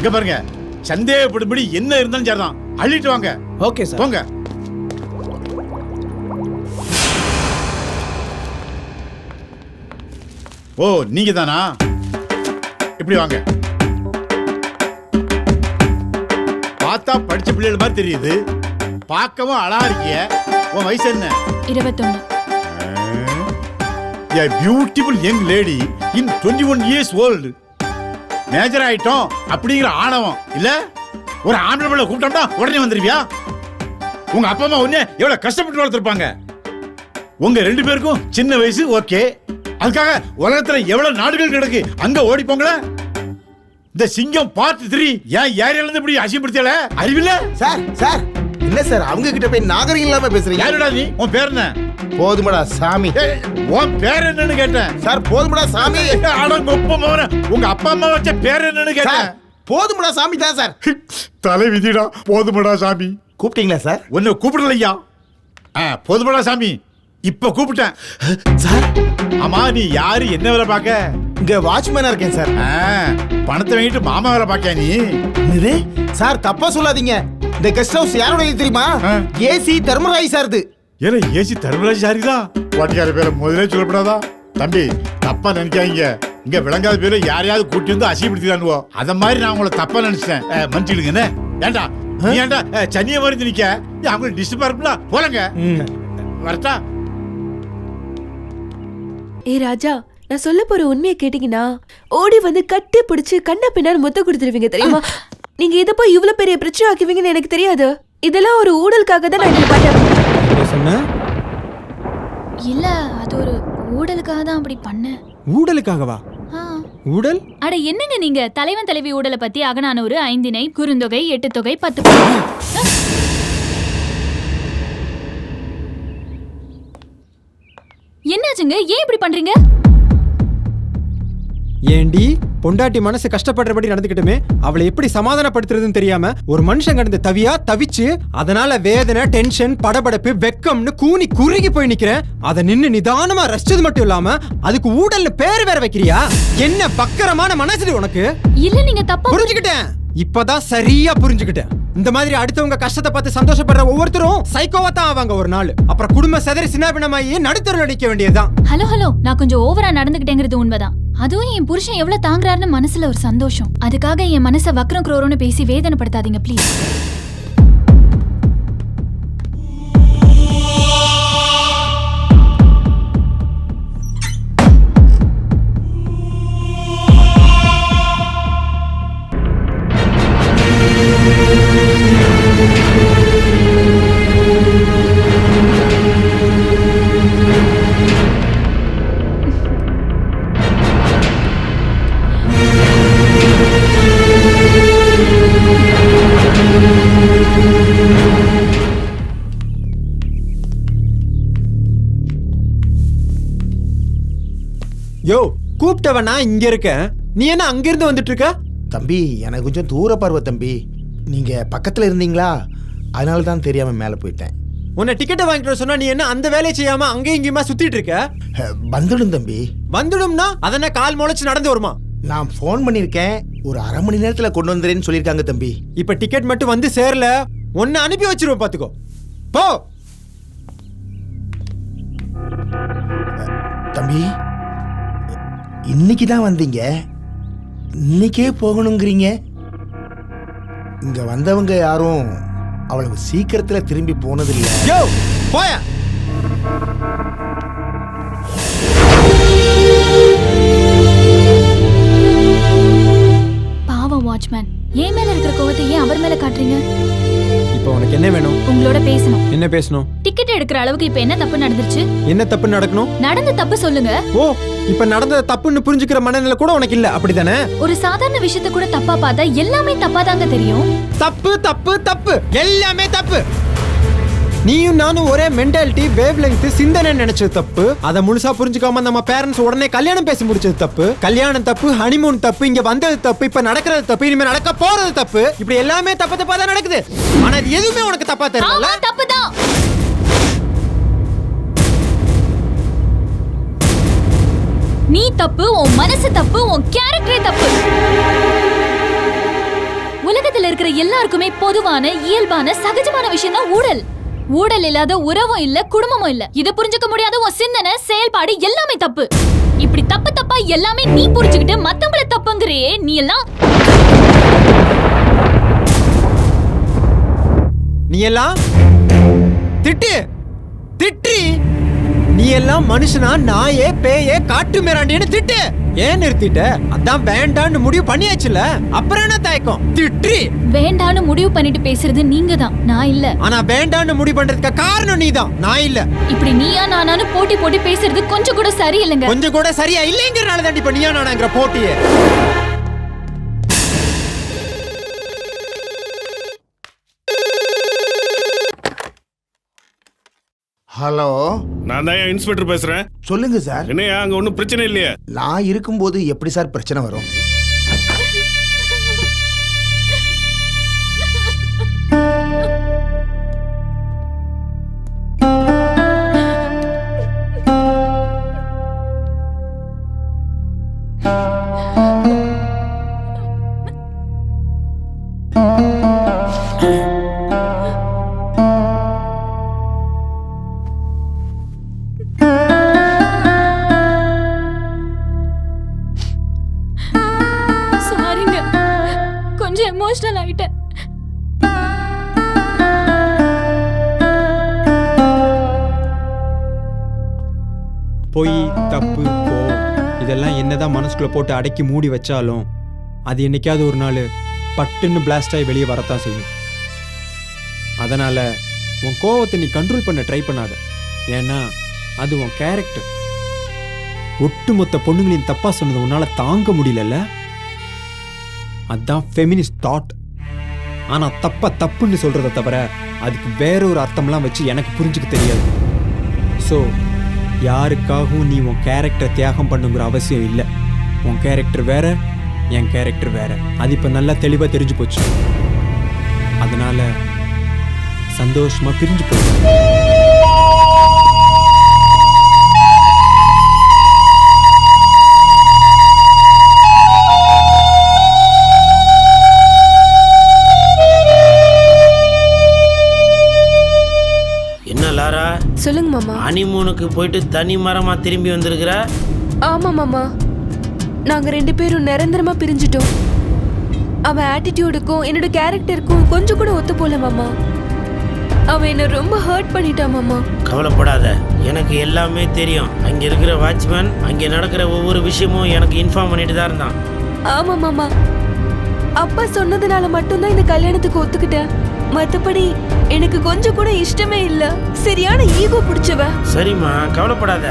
இங்க பாருங்க. சந்தேகப்படும்படி என்ன இருந்தாலும் சரிதான். அள்ளிட்டு வாங்க. Okay sir. போங்க. ஓ நீங்க தானா? இப்படி வாங்க. பார்த்தா படிச்ச பிள்ளைகள் மாதிரி தெரியுது. பார்க்கவும் அழகா இருக்கிய உன் வயசு என்ன? இருபத்தொன்னு. Beautiful young lady in twenty one years old major ஆயிட்டோம் அப்படிங்கிற ஆணவம். இல்ல? ஒரு ஆம்பளை பிள்ளை கூப்பிட்டோம்னா உடனே வந்துருவியா? உங்க அப்பா அம்மா உடனே எவ்வளவு கஷ்டப்பட்டு வளர்த்துருப்பாங்க? உங்க ரெண்டு பேருக்கும் சின்ன வயசு ஓகே. அதுக்காக உலகத்துல எவ்வளவு நாடுகள் கிடக்கு? அங்க ஓடி போங்கள. இந்த சிங்கம் பார்ட் த்ரீ ஏன் ஏரியால இருந்து இப்படி அசிப்படுத்தல அறிவில்ல? Sir sir. என்ன சார் அவங்க கிட்ட போய் நாகரிகம் இல்லாம பேசுறீங்க? யாருடா நீ? உன் பேர் என்ன? போதுமடா சாமி. உன் பேர் என்னன்னு கேட்டேன். சார் போதுமடா சாமி. அட கொப்ப மவன உங்க அப்பா அம்மா வச்ச பேர் என்னன்னு சார் கேட்டேன். போதுமடா சாமி தான் சார். தலை விதிடா போதுமடா சாமி. கூப்பிட்டீங்களா சார்? உன்னை கூப்பிடலையா? ஆ போதுமடா சாமி. இப்ப கூப்பிட்டேன். சார். ஆமா நீ யாரு? என்ன வேலை பார்க்க? இங்க வாட்ச்மேனா இருக்கேன் சார். பணத்தை வாங்கிட்டு மாமா வேலை பார்க்க நீ? சார் தப்பா சொல்லாதீங்க. இந்த கெஸ்ட் ஹவுஸ் யாரோட தெரியுமா. ஏசி தர்மராய் சார்து ஏல ஏசி தர்மராஜ் சாரிதா வாட்டிக்கார பேரை முதலே சொல்லப்படாதா? தம்பி தப்பா நினைக்காதீங்க. இங்க விளங்காத பேரை யாரையாவது கூட்டி வந்து அசிப்படுத்திடானுவோ அத மாதிரி நான் உங்களை தப்பா நினைச்சிட்டேன். அஹ், மன்னிச்சிடுங்க என்ன? ஏண்டா நீ ஏண்டா அஹ், சன்னிய மாதிரி நிக்க? அவங்களுக்கு டிஸ்டர்பா இருக்குல்ல போலங்க. வரட்டா. ஏ ராஜா நான் சொல்ல போற உண்மையை கேட்டீங்கன்னா ஓடி வந்து கட்டி பிடிச்சு கண்ண பின்னாடி முத்த கொடுத்துருவீங்க தெரியுமா? நீங்க இத போய் இவ்வளவு பெரிய பிரச்சனை ஆக்குவீங்கன்னு எனக்கு தெரியாது. இதெல்லாம் ஒரு ஊழலுக்காக தான் நான் சொன்ன? இல்ல அது ஒரு ஊடலுக்காக தான் அப்படி பண்ணேன். ஊடலுக்காகவா? ஆ. ஊடல்? அட என்னங்க நீங்க? தலைவன் தலைவி ஊடலை பத்தி அகநானூறு ஐந்தினை குறுந்தொகை எட்டு தொகை பத்து. என்னாச்சுங்க? ஏன் இப்படி பண்றீங்க? ஏண்டி? பொண்டாட்டி மனசு கஷ்டப்படுறபடி நடந்துக்கிட்டுமே அவளை எப்படி சமாதானப்படுத்துறதுன்னு தெரியாம ஒரு மனுஷன் கடந்து தவியா தவிச்சு அதனால வேதனை டென்ஷன் படபடப்பு வெக்கம்னு கூனி குறுகி போய் நிக்கிறேன் அதை நின்னு நிதானமா ரசிச்சது மட்டும் இல்லாம அதுக்கு ஊடல்னு பேர் வேற வைக்கிறியா? என்ன பக்கரமான மனசுடி உனக்கு? இல்ல நீங்க தப்பா புரிஞ்சுக்கிட்டேன். இப்பதான் சரியா புரிஞ்சுக்கிட்டேன். இந்த மாதிரி அடுத்தவங்க கஷ்டத்தை பார்த்து சந்தோஷப்படுற ஒவ்வொருத்தரும் சைக்கோவா தான் ஆவாங்க ஒரு நாள். அப்புறம் குடும்ப செதறி சின்னாபினமாயி நடுத்தருள் நிக்க வேண்டியதுதான். ஹலோ ஹலோ நான் கொஞ்சம் ஓவரா நடந்துகிட்டேங்கிறது உண்மைதான். அதுவும் என் புருஷன் எவ்வளவு தாங்குறாருன்னு மனசுல ஒரு சந்தோஷம். அதுக்காக என் மனசை வக்ரம் குரோரோன்னு பேசி வேதனைப்படுத்தாதீங்க ப்ளீஸ் யோ கூப்பிட்டவன் நான் இங்க இருக்கேன் நீ என்ன அங்க இருந்து வந்துட்டு இருக்க தம்பி எனக்கு கொஞ்சம் தூர பார்வை தம்பி. நீங்க பக்கத்துல இருந்தீங்களா? அதனால தான் தெரியாம மேல போயிட்டேன். உன்னை டிக்கெட்டை வாங்கிட்டு வர சொன்னா நீ என்ன அந்த வேலையை செய்யாம அங்கேயும் இங்கேயுமா சுத்திட்டு இருக்க? அஹ், வந்துடும் தம்பி. வந்துடும்னா அதென்ன கால் முளைச்சு நடந்து வருமா? நான் ஃபோன் பண்ணியிருக்கேன். ஒரு அரை மணி நேரத்துல கொண்டு வந்துறேன்னு சொல்லியிருக்காங்க தம்பி. இப்ப டிக்கெட் மட்டும் வந்து சேரல. உன்னை அனுப்பி வச்சிருவோம் பாத்துக்கோ. போ. தம்பி இன்னைக்கு தான் வந்தீங்க? இன்னைக்கே போகணுங்கிறீங்க? இங்க வந்தவங்க யாரும் அவ்வளவு சீக்கிரத்துல திரும்பி போனதில்லை. யோ போய? பாவம் வாட்ச்மேன். என் மேல இருக்கிற கோவத்தை ஏன் அவர் மேல காட்டுறீங்க? இப்போ உனக்கு என்ன வேணும்? உங்களோட பேசணும். என்ன பேசணும்? டிக்கெட் எடுக்கிற அளவுக்கு இப்ப என்ன தப்பு நடந்துருச்சு? என்ன தப்பு நடக்கணும்? நடந்த தப்பு சொல்லுங்க. ஓ இப்ப நடந்த தப்புன்னு புரிஞ்சுக்கிற மனநிலை கூட உனக்கு இல்ல. அப்படிதானே? ஒரு சாதாரண விஷயத்த கூட தப்பா பார்த்தா எல்லாமே தப்பா தாங்க தெரியும். தப்பு தப்பு தப்பு. எல்லாமே தப்பு. நீயும் நானும் ஒரே மென்டாலிட்டி வேவ் லெங்த் சிந்தனை நினைச்சது தப்பு. அதை முழுசா புரிஞ்சுக்காம நம்ம பேரண்ட்ஸ் உடனே கல்யாணம் பேசி முடிச்சது தப்பு. கல்யாணம் தப்பு ஹனிமூன் தப்பு இங்க வந்தது தப்பு இப்ப நடக்கிறது தப்பு இனிமே நடக்க போறது தப்பு. இப்படி எல்லாமே தப்பு தப்பா தான் நடக்குது. ஆனா இது எதுவுமே உனக்கு தப்பா தெரியல. தப்பு தான் நீ தப்பு உன் மனசு தப்பு உன் கேரக்டரே தப்பு. உலகத்தில் இருக்கிற எல்லாருக்குமே பொதுவான இயல்பான சகஜமான விஷயம் தான் ஊழல். ஊழல் இல்லாத உறவும் இல்ல குடும்பமும் இல்ல. இத புரிஞ்சுக்க முடியாத உன் சிந்தனை செயல்பாடு எல்லாமே தப்பு. இப்படி தப்பு தப்பா எல்லாமே நீ புரிஞ்சுக்கிட்டு மத்தவங்கள தப்புங்கிறியே நீ எல்லாம் நீ எல்லாம் திட்டு திட்டு நீ எல்லாம் மனுஷனா நாயே பேயே காட்டு மிராண்டின்னு திட்டு. ஏன் நிறுத்திட்ட? அதான் வேண்டான்னு முடிவு பண்ணியாச்சுல அப்புறம் என்ன தயக்கம்? திட்டு வேண்டான்னு முடிவு பண்ணிட்டு பேசுறது நீங்க தான் நான் இல்ல. ஆனா வேண்டான்னு முடிவு பண்றதுக்கு காரணம் நீதான். நான் இல்ல. இப்படி நீயா நானானு போட்டி போட்டு பேசுறது கொஞ்சம் கூட சரியில்லைங்க. கொஞ்சம் கூட சரியா இல்லைங்கிறனால தான் இப்ப நீயா நானாங்கிற போட்டியே. ஹலோ. நான் தான் இன்ஸ்பெக்டர் பேசுறேன். சொல்லுங்க சார். என்னையா அங்க ஒன்றும் பிரச்சனை இல்லையா? நான் இருக்கும்போது எப்படி சார் பிரச்சனை வரும்? பொய் தப்பு போ இதெல்லாம் என்னதான் மனசுக்குள்ள போட்டு அடக்கி மூடி வச்சாலும் அது என்னைக்காவது ஒரு நாள் பட்டுன்னு பிளாஸ்டாகி ஆகி வெளியே வரத்தான் செய்யும். அதனால் உன் கோவத்தை நீ கண்ட்ரோல் பண்ண ட்ரை பண்ணாத. ஏன்னா அது உன் கேரக்டர் ஒட்டுமொத்த பொண்ணுங்களையும் தப்பாக சொன்னது உன்னால் தாங்க முடியலல்ல? அதுதான் ஃபெமினிஸ்ட் தாட் ஆனால் தப்பாக தப்புன்னு சொல்கிறத தவிர அதுக்கு வேற ஒரு அர்த்தம்லாம் வச்சு எனக்கு புரிஞ்சுக்க தெரியாது. ஸோ யாருக்காகவும் நீ உன் கேரக்டர் தியாகம் பண்ணுங்கிற அவசியம் இல்லை. உன் கேரக்டர் வேற என் கேரக்டர் வேற. அது இப்போ நல்லா தெளிவாக தெரிஞ்சு போச்சு. அதனால சந்தோஷமாக பிரிஞ்சு போச்சு. சொல்லுங்க மாமா. ஹனிமூனுக்கு போயிட்டு தனி மரமா திரும்பி வந்திருக்கிற? ஆமா மாமா. நாங்க ரெண்டு பேரும் நிரந்தரமா பிரிஞ்சிட்டோம். அவன் ஆட்டிடியூடுக்கும் என்னோட கேரக்டருக்கும் கொஞ்சம் கூட ஒத்து போல மாமா. அவன் என்ன ரொம்ப ஹர்ட் பண்ணிட்டான் மாமா. கவலைப்படாத. எனக்கு எல்லாமே தெரியும். அங்க இருக்கிற வாட்ச்மேன் அங்க நடக்கிற ஒவ்வொரு விஷயமும் எனக்கு இன்ஃபார்ம் பண்ணிட்டு தான் இருந்தான். ஆமா மாமா. அப்பா சொன்னதுனால மட்டும்தான் இந்த கல்யாணத்துக்கு ஒத்துக்கிட்டேன். மத்தபடி எனக்கு கொஞ்சம் கூட இஷ்டமே இல்ல. சரியான ஈகோ பிடிச்சவ. சரிம்மா கவலைப்படாத.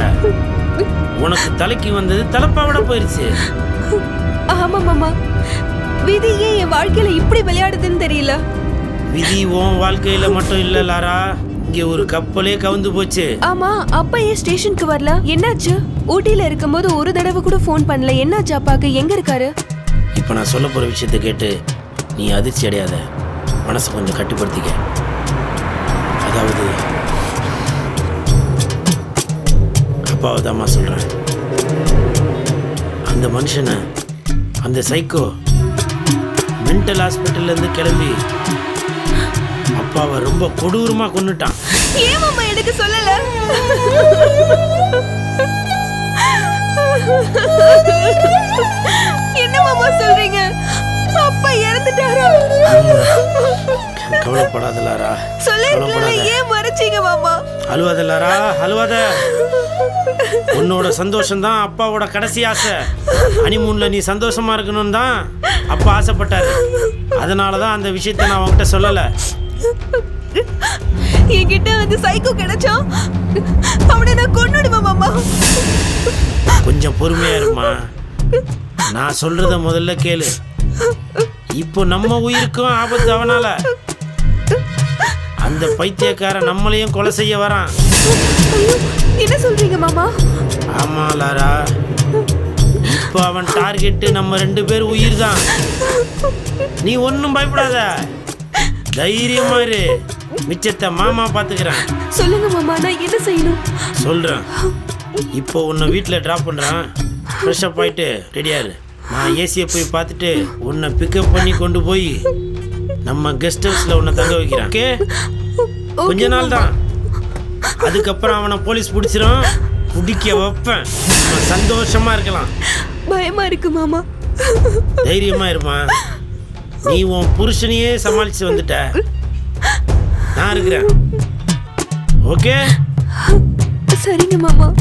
உனக்கு தலைக்கு வந்தது தலைப்பாவிட போயிருச்சு. ஆமா மாமா. விதி ஏன் என் வாழ்க்கையில இப்படி விளையாடுதுன்னு தெரியல. விதி உன் வாழ்க்கையில மட்டும் இல்ல லாரா. இங்க ஒரு கப்பலே கவுந்து போச்சு. ஆமா அப்பா ஏன் ஸ்டேஷனுக்கு வரல? என்னாச்சு? ஊட்டியில இருக்கும்போது ஒரு தடவை கூட ஃபோன் பண்ணல. என்னாச்சு அப்பாக்கு? எங்க இருக்காரு? இப்போ நான் சொல்ல போற விஷயத்தை கேட்டு நீ அதிர்ச்சி அடையாத. மனசை கொஞ்சம் கட்டுப்படுத்திக்க. அதாவது அப்பாவை தாம்மா சொல்கிறேன் அந்த மனுஷனை அந்த சைக்கோ மென்டல் ஹாஸ்பிட்டல்லேருந்து கிளம்பி அப்பாவை ரொம்ப கொடூரமாக கொண்டுட்டான் ஏன் எனக்கு சொல்லல? அழுவாத உன்னோட சந்தோஷம் தான் அப்பாவோட கடைசி ஆசை. ஹனிமூன்ல நீ சந்தோஷமா இருக்கணும்னு தான் அப்பா ஆசைப்பட்டாரு. அதனால தான் அந்த விஷயத்தை நான் உன்கிட்ட சொல்லலை. என்கிட்ட அந்த சைக்கோ கிடைச்சா அவனை நான் கொன்னுடுவேன் மாமா. கொஞ்சம் பொறுமையா இருமா. நான் சொல்றத முதல்ல கேளு. இப்போ நம்ம உயிருக்கும் ஆபத்து அவனால. அந்த பைத்தியக்காரன் நம்மளையும் கொலை செய்ய வரான். என்ன சொல்றீங்க மாமா? ஆமா லாரா. இப்போ அவன் டார்கெட் நம்ம ரெண்டு பேர் உயிர் தான் நீ ஒன்றும் பயப்படாத. தைரியமா இரு. மிச்சத்தை மாமா பார்த்துக்கிறேன் சொல்லுங்க மாமா நான் என்ன செய்யணும்? சொல்கிறேன் இப்போ உன்னை வீட்டில் ட்ராப் பண்ணுறேன் ஃப்ரெஷ்அப் ஆயிட்டு ரெடியாரு நான் ஏசியை போய் பார்த்துட்டு உன்னை பிக்கப் பண்ணி கொண்டு போய் நம்ம கெஸ்ட் ஹவுஸ்ல உன்னை தங்க வைக்கிறேன். ஓகே கொஞ்ச நாள் தான். அதுக்கப்புறம் அவனை போலீஸ் பிடிச்சிரும். பிடிக்க வைப்பேன். சந்தோஷமா இருக்கலாம். பயமா இருக்கு மாமா. தைரியமா இருமா. நீ உன் புருஷனையே சமாளிச்சு வந்துட்ட. நான் இருக்கிறேன். ஓகே? சரிங்க மாமா.